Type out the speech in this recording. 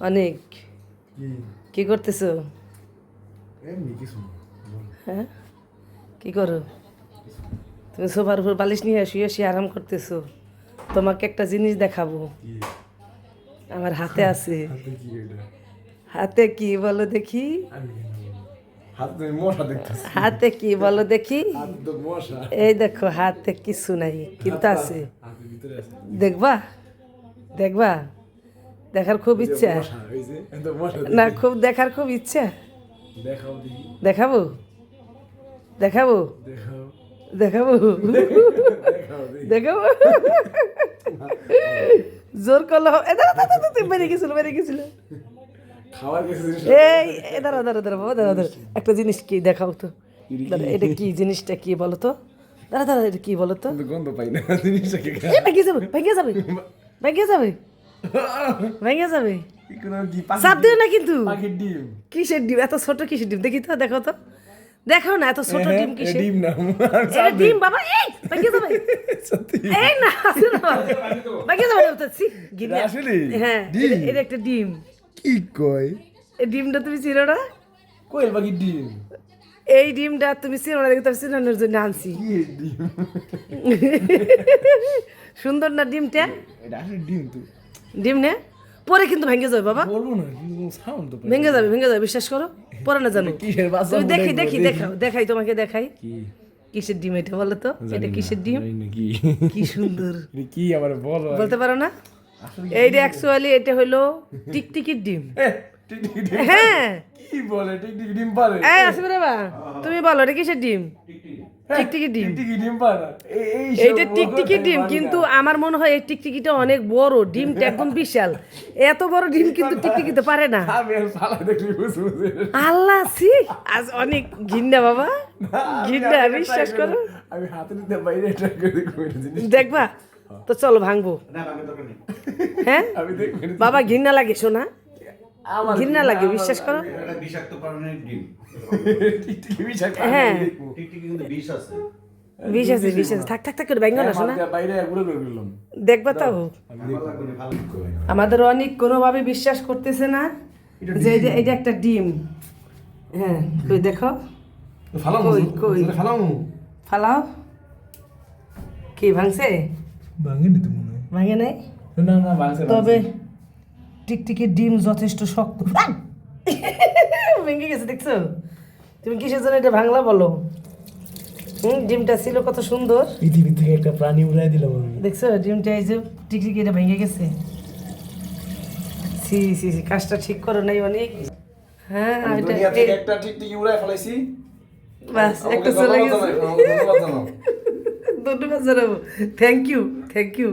অনেক। কি? করতেছো। হ্যাঁ? কি করো? তুমি সোফার উপর বালিশ নিয়ে শুয়ে শুয়ে আরাম করতেছো। তোমাকে একটা জিনিস দেখাবো। আমার হাতে আছে। হাতে কি বলো দেখি? হাতে কি বলো দেখি। এই দেখো হাতে কিছু নাই কিন্তু আছে। দেখবা? দেখবা? দেখার খুব ইচ্ছা? না খুব দেখার খুব ইচ্ছা? দেখাবো? দেখাবো? দেখাবো? দেখাবো? জোর করলে। বেরিয়ে গেছিল বেরিয়ে গেছিল। এই দাঁড়া দাঁড়া দাঁড়া বাবা দাঁড়া দাঁড়া। একটা জিনিস কি দেখাও তো। এটা কি জিনিসটা কি বলো তো? দাঁড়া দাঁড়া এটা কি বলো তো? গন্ধ পাই না জিনিসটাকে। এ, ভেঙে যাবে ভেঙে যাবে ভেঙে যাবে। ভেঙে যাবে? চাপ দিও না কিন্তু। কিসের ডিম? এত ছোট কিসের ডিম? দেখি তো দেখো তো। দেখো না এত ছোট ডিম কিসের? ডিম না ডিম বাবা এই ভেঙে যাবে। সত্যি। এই না ভেঙে যাবে না তো, ছি, গিন্নি। আসলে? হ্যাঁ? এটা- একটা ডিম। কি কয়? এই ডিমটা তুমি চিনো না? কোয়েল পাখির ডিম? এই ডিমটা তুমি চিনো না দেখি চিনানোর জন্য আনছি। কি ডিম? সুন্দর না ডিমটা? এটা আসলে ডিম তো। ডিম নে পরে কিন্তু ভেঙে যাবে বাবা। বলব না সাউন্ড তো ভেঙে যাবে ভেঙে যাবে বিশ্বাস করো? পরে না জানো তুমি দেখি দেখি দেখাও দেখাই তোমাকে দেখাই। কিসের ডিম এটা বলো তো? এটা কিসের ডিম? কি। সুন্দর। কি আবার বলো বলতে পারো না? আসলে এইটা অ্যাকচুয়ালি এটা হলো টিকটিকির ডিম। হ্যাঁ। কি বলে টিকটিকি ডিম পারে? এই আসবে রে বা তুমি বলো এটা কিসের ডিম? টিকটিকির ডিম। টিকটিকি ডিম পারে এই এই সব এইটা টিকটিকি ডিম কিন্তু আমার মনে হয় এই টিকটিকিটা অনেক বড়। ডিমটা একদম বিশাল। এত বড় ডিম কিন্তু টিকটিকিতে পারে না। আল্লাহ সি আজ অনেক ঘিন্না বাবা। ঘিন্না বিশ্বাস করো। আমি হাতে নিতে বাইরে দেখব তো চলো ভাঙবো। হ্যাঁ। বাবা ঘিন্না লাগে শোনা। ঘৃণা লাগে বিশ্বাস করো? বিষাক্ত প্রাণীর ডিম। হ্যাঁ। কিন্তু বিষ আছে। বিষ আছে বিষ আছে। থাক থাক থাক করে না শোনা। দেখবা তাও ভালো আমাদের অনেক কোনোভাবে বিশ্বাস করতেছে না যে এটা এটা একটা ডিম। হ্যাঁ কই দেখো। ফালাম। কই, কই? ফালাও। কি ভাঙছে? ভাঙেনি তো মনে হয়। ভাঙে নাই? না না ভাঙছে। তবে টিকটিকির ডিম যথেষ্ট শক্ত। ভেঙে গেছে দেখছ? তুমি কিসের জন্য এটা ভাঙলা বলো? হুম ডিমটা ছিল কত সুন্দর। পৃথিবী থেকে একটা প্রাণী উড়াই দিলাম আমি দেখছ ডিমটা এই যে টিকটিকি এটা ভেঙে গেছে। সি সি সি কাজটা ঠিক করো নাই অনেক। হ্যাঁ একটা টিকটিকি উড়াই ফেলাইছি। বাস একটা চলে গেছে। ধন্যবাদ জানাব। Thank you thank you